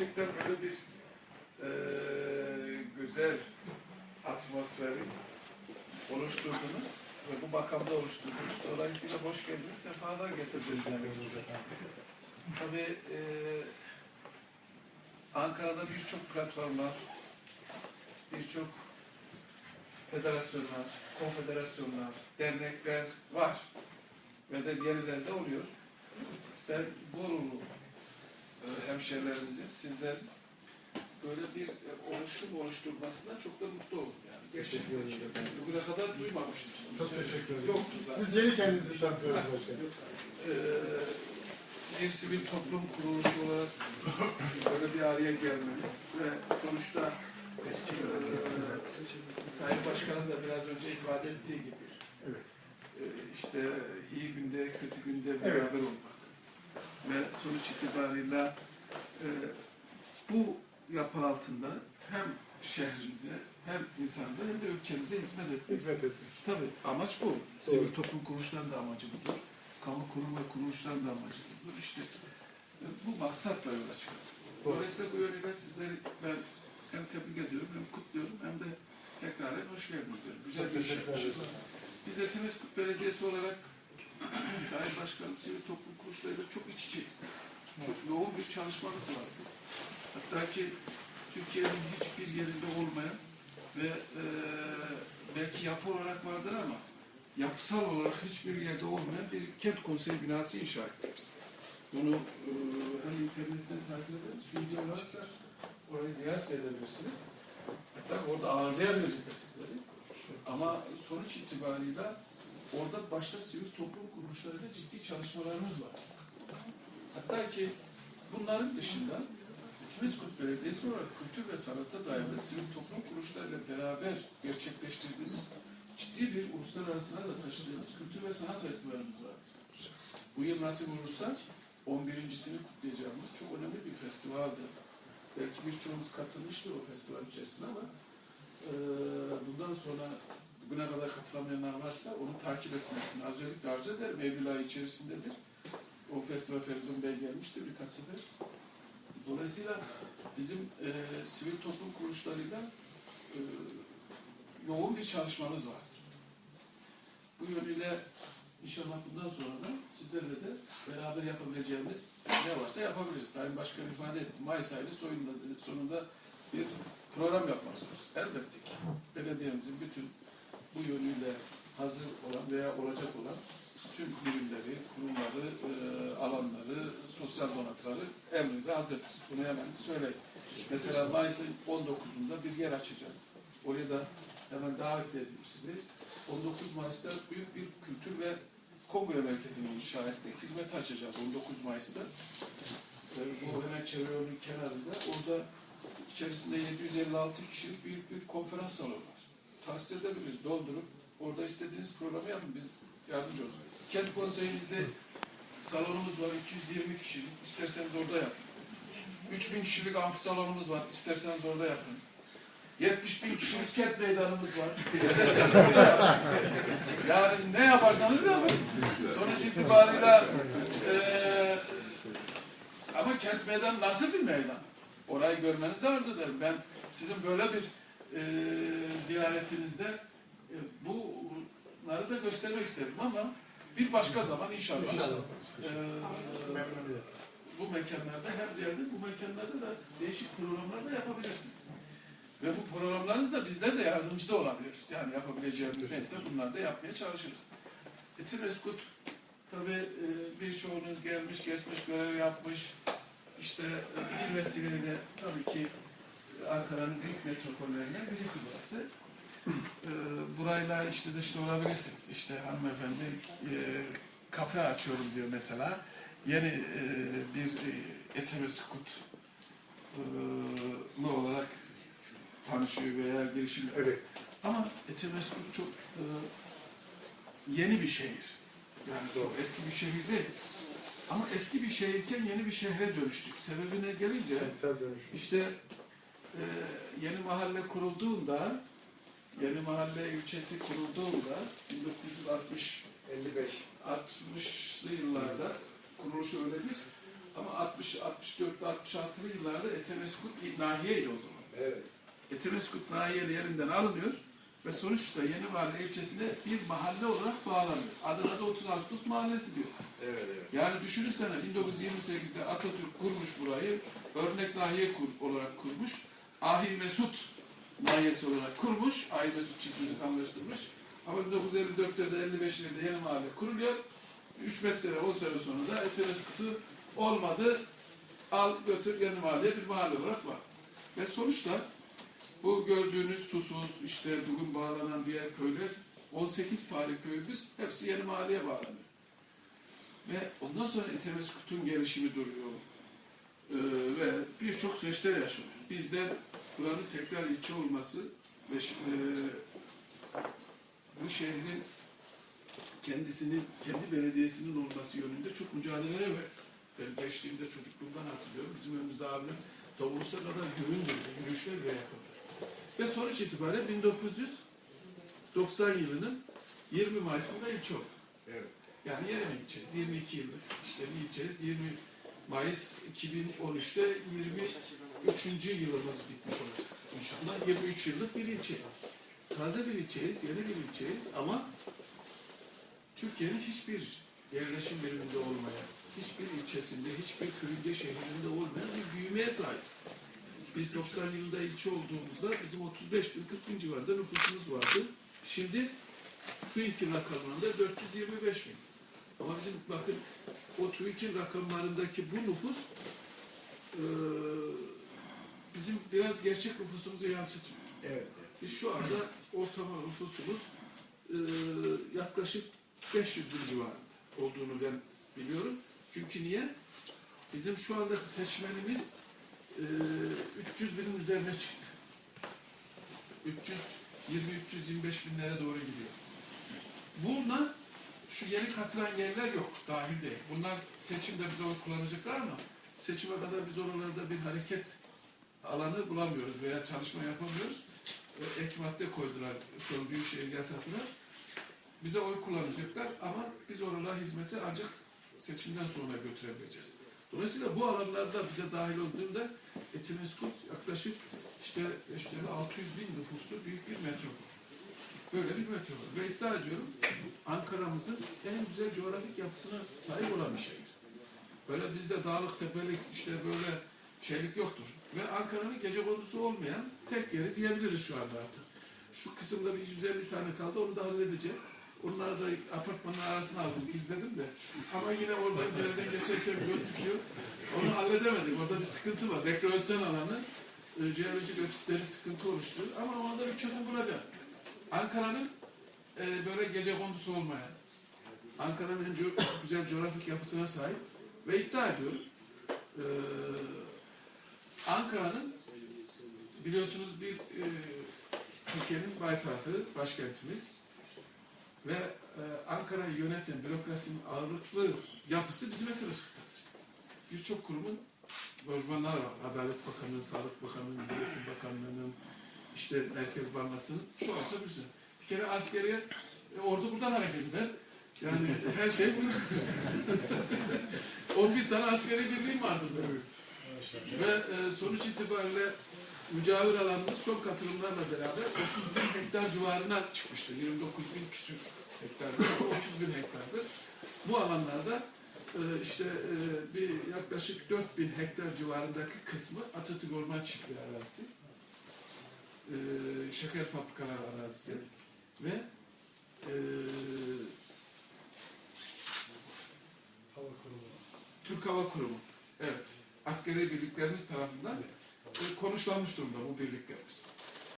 gerçekten öyle bir eee, güzel atmosferi oluşturdunuz ve bu makamda oluşturdunuz. Dolayısıyla hoş geldiniz, sefalar getirdiniz istiyorum. Tabii eee, Ankara'da birçok platformlar, birçok federasyonlar, konfederasyonlar, dernekler var ve de diğerleri oluyor. Ben Borulu e, hemşehrilerimizin sizler böyle bir e, oluşum oluşturmasından çok da mutlu oldum yani. Gerçekten. Teşekkür ederim. Ben bugüne kadar duymamıştım. Çok teşekkür ederim. Yoktu zaten. Biz yeni kendimizi tanıtıyoruz başkanım. Ee, bir sivil toplum kuruluşu olarak böyle bir araya gelmemiz ve sonuçta e, Sayın Başkan'ın da biraz önce ifade ettiği gibi Evet. e, işte iyi günde, kötü günde beraber olmak ve sonuç itibarıyla e, bu yapı altında hem şehrimize hem insanımıza hem de ülkemize hizmet etmek. Hizmet etmek. Tabii amaç bu. Sivil toplum kuruluşlarının da amacı budur. Kamu kurum ve kuruluşların da amacı budur. İşte e, bu maksatla yola çıkar. Dolayısıyla bu yönüyle sizleri ben hem tebrik ediyorum hem kutluyorum hem de tekrar hoş geldiniz diyorum. Güzel bir iş ederiz. Biz Etimeskut Belediyesi olarak Sayın Başkanım sivil toplum kuruluşlarıyla çok iç içeyiz. Çok yoğun bir çalışmamız var. Hatta ki Türkiye'nin hiçbir yerinde olmayan ve e, belki yapı olarak vardır ama yapısal olarak hiçbir yerde olmayan bir kent konseyi binası inşa ettik biz. Bunu e, hem internetten takip ederiz, video olarak da orayı ziyaret edebilirsiniz. Hatta orada ağırlayabiliriz de sizleri. Ama sonuç itibarıyla orada başta sivil toplum kuruluşlarıyla ciddi çalışmalarımız var. Hatta ki bunların dışında Timizkurt Belediyesi olarak kültür ve sanata dayalı sivil toplum kuruluşlarıyla beraber gerçekleştirdiğimiz ciddi bir uluslararasına da taşıdığımız kültür ve sanat festivalimiz vardır. Bu yıl nasip olursa 11.sini kutlayacağımız çok önemli bir festivaldir. Belki birçoğumuz katılmıştır o festival içerisinde ama eee, bundan sonra bugüne kadar katılamayanlar varsa onu takip etmesini özellikle arzu ederim. Eylül içerisindedir. O festival Feridun Bey gelmişti birkaç sefer. Dolayısıyla bizim eee, sivil toplum kuruluşlarıyla eee, yoğun bir çalışmamız vardır. Bu yönüyle inşallah bundan sonra da sizlerle de beraber yapabileceğimiz ne varsa yapabiliriz. Sayın Başkan ifade etti. Mayıs ayının sonunda, sonunda bir program yapmak istiyoruz. Elbette ki belediyemizin bütün bu yönüyle hazır olan veya olacak olan tüm birimleri, kurumları, e, alanları, sosyal donatıları emrinize hazırdır. Bunu hemen söyleyeyim. Mesela Mayıs'ın 19'unda bir yer açacağız. Oraya da hemen davet edeyim sizi. 19 Mayıs'ta büyük bir kültür ve kongre merkezini inşa ettik. Hizmeti açacağız 19 Mayıs'ta. Ee, bu hemen çevre kenarında. Orada içerisinde 756 kişilik büyük bir konferans salonu var. Tahsis edebiliriz, doldurup orada istediğiniz programı yapın. Biz yardımcı olsun. Kent konseyimizde salonumuz var 220 kişilik. İsterseniz orada yapın. 3000 kişilik amfi salonumuz var. İsterseniz orada yapın. 70 bin kişilik kent meydanımız var. İsterseniz orada. Yani ne yaparsanız yapın. Sonuç itibarıyla eee ama kent meydan nasıl bir meydan? Orayı görmenizi arzu ederim. Ben sizin böyle bir eee ziyaretinizde e, bunları da göstermek isterim ama bir başka zaman inşallah, İnşallah. Memnuniyetle. bu mekanlarda her yerde bu mekanlarda da değişik programlar da yapabilirsiniz. Ve bu programlarınızda bizler de yardımcı da olabiliriz. Yani yapabileceğimiz neyse bunları da yapmaya çalışırız. Etimeskut tabi birçoğunuz gelmiş, geçmiş, görev yapmış. İşte e, bir vesileyle tabii ki e, Ankara'nın büyük metropollerinden birisi burası. E, burayla işte dışta olabilirsiniz. İşte hanımefendi e, kafe açıyorum diyor mesela. Yeni e, bir e, Etimeskut e, olarak tanışıyor veya girişim yapıyor. Evet. Ama Etimeskut çok e, yeni bir şehir. Yani çok eski bir şehir değil. Ama eski bir şehirken yeni bir şehre dönüştük. Sebebine gelince Kentsel dönüşüm. işte e, yeni mahalle kurulduğunda yeni mahalle ilçesi kurulduğunda 1960 55. 60'lı yıllarda kuruluşu öyledir. Ama 60 64'te 66'lı yıllarda Etemeskut nahiyeydi o zaman. Evet. Etemeskut nahiyeli yerinden alınıyor ve sonuçta Yeni Mahalle ilçesine bir mahalle olarak bağlanıyor. Adına da 30 Ağustos Mahallesi diyor. Evet, evet. Yani düşünürsene 1928'de Atatürk kurmuş burayı, örnek nahiye kur, olarak kurmuş. Ahi Mesut nahiyesi olarak kurmuş, Ahi Mesut çiftliğini anlaştırmış. Ama 1954'te de 55'lerde yeni mahalle kuruluyor. 3-5 sene, 10 sene sonra da Etemeskut'u olmadı, al götür yeni mahalleye bir mahalle olarak var. Ve sonuçta bu gördüğünüz susuz, işte bugün bağlanan diğer köyler, 18 pari köyümüz hepsi yeni mahalleye bağlanıyor. Ve ondan sonra Etemeskut'un gelişimi duruyor. Ee, ve birçok süreçler yaşanıyor. Bizde buranın tekrar ilçe olması ve e, bu şehrin kendisinin, kendi belediyesinin olması yönünde çok mücadeleler verdi. Ben gençliğimde çocukluğumdan hatırlıyorum. Bizim önümüzde abim davulsa kadar yüründü, yürüyüşler bile yapıldı. Ve sonuç itibariyle 1990 yılının 20 Mayıs'ında ilçe oldu. Evet. Yani yeni bir ilçeyiz. 22 yıllık işte bir ilçeyiz. 20 Mayıs 2013'te 23. yılımız bitmiş olacak inşallah. 23 yıllık bir ilçeyiz. Taze bir ilçeyiz, yeni bir ilçeyiz ama Türkiye'nin hiçbir yerleşim biriminde olmayan, hiçbir ilçesinde, hiçbir köyünde, şehrinde olmayan bir büyümeye sahibiz. Biz 90 yılında ilçe olduğumuzda bizim 35 bin, 40 bin civarında nüfusumuz vardı. Şimdi TÜİK'in rakamlarında 425 bin. Ama bizim bakın o TÜİK'in rakamlarındaki bu nüfus eee, bizim biraz gerçek nüfusumuzu yansıtmıyor. Evet. Biz şu anda ortalama nüfusumuz eee, yaklaşık 500 bin civarında olduğunu ben biliyorum. Çünkü niye? Bizim şu andaki seçmenimiz eee 300 binin üzerine çıktı. 320-325 binlere doğru gidiyor. Buna şu yeni katılan yerler yok, dahil değil. Bunlar seçimde bize oy kullanacaklar ama seçime kadar biz oralarda bir hareket alanı bulamıyoruz veya çalışma yapamıyoruz. E, ek madde koydular son Büyükşehir yasasına. Bize oy kullanacaklar ama biz oralara hizmeti ancak seçimden sonra götürebileceğiz. Dolayısıyla bu alanlarda bize dahil olduğunda Etimeskut yaklaşık işte, işte 600 bin nüfuslu büyük bir metropol. Böyle bir metropol. Ve iddia ediyorum Ankara'mızın en güzel coğrafik yapısına sahip olan bir şehir. Böyle bizde dağlık, tepelik, işte böyle şeylik yoktur. Ve Ankara'nın gece kondusu olmayan tek yeri diyebiliriz şu anda artık. Şu kısımda bir 150 tane kaldı, onu da halledeceğim. Onları da apartmanın arasına aldım, izledim de. Ama yine orada bir yerden geçerken göz sıkıyor. Onu halledemedik, orada bir sıkıntı var. Rekreasyon alanı, e, jeolojik ölçütleri sıkıntı oluştu. Ama ona da bir çözüm bulacağız. Ankara'nın e, böyle gece kondusu olmayan, Ankara'nın co- güzel coğrafik yapısına sahip ve iddia ediyorum e, Ankara'nın biliyorsunuz bir e, Türkiye'nin baytahtı, başkentimiz ve e, Ankara'yı yöneten bürokrasinin ağırlıklı yapısı bizim Etimeskut'tadır. Birçok kurumun lojmanlar var. Adalet Bakanlığı, Sağlık Bakanlığı, Eğitim Bakanlığı'nın, işte Merkez Bankası'nın şu anda bir sürü. Bir kere askeriye e, ordu buradan hareket eder. Yani her şey burada. 11 tane askeri birliğim vardı. Ve e, sonuç itibariyle mücavir alanımız son katılımlarla beraber 30 bin hektar civarına çıkmıştır. 29 bin küsür hektardır. 30 bin hektardır. Bu alanlarda e, işte e, bir yaklaşık 4 bin hektar civarındaki kısmı Atatürk Orman Çiftliği arazisi. E, şeker fabrikalar arazisi ve e, Hava kurumu. Türk Hava Kurumu. Evet. Askeri birliklerimiz tarafından e, konuşlanmış durumda bu birliklerimiz.